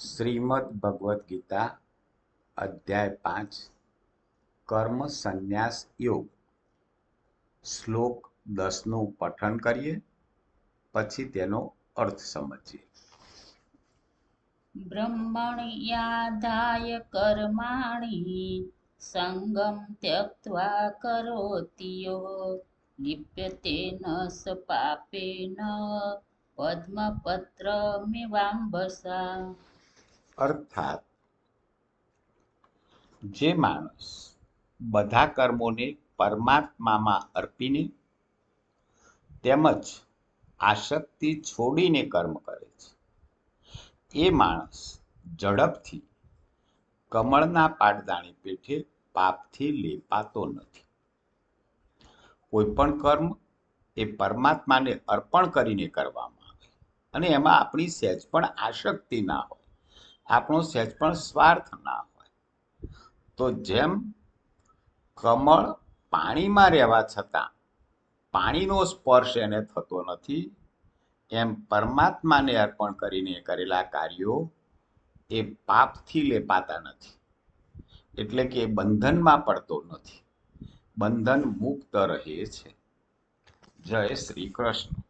શ્રીમદ ભગવદ્ ગીતા, અધ્યાય પાંચ, કર્મ સંન્યાસ યોગ. શ્લોક દસનું પઠન કરીએ, પછી તેનો અર્થ સમજીએ. બ્રહ્મણ બ્રહ્મણ્યાધાય કર્માણી, સંગમ ત્યક્વા કરોતિયો. લિપ્યતે ન સ પાપેન પદ્મપત્રમિવાંબસા અર્થાત જે માણસ બધા કર્મોને પરમાત્મામાં અર્પીને તેમજ આસક્તિ છોડીને કર્મ કરે છે. એ માણસ ઝડપથી કમળના પાટદાણી પેઠે પાપથી લેપાતો નથી. કોઈ પણ કર્મ એ પરમાત્માને અર્પણ કરીને કરવામાં આવે અને એમાં આપણી સહેજ પણ આસક્તિ ના હોય. આપણો સહેજ પણ સ્વાર્થ ના હોય. તો જેમ કમળ પાણીમાં રહેવા છતાં પાણીનો સ્પર્શ એને થતો નથી, એમ પરમાત્માને અર્પણ કરીને કરેલા કાર્યો એ પાપથી લેપાતા નથી. એટલે કે બંધનમાં પડતો નથી. બંધન મુક્ત રહે છે. જય શ્રી કૃષ્ણ.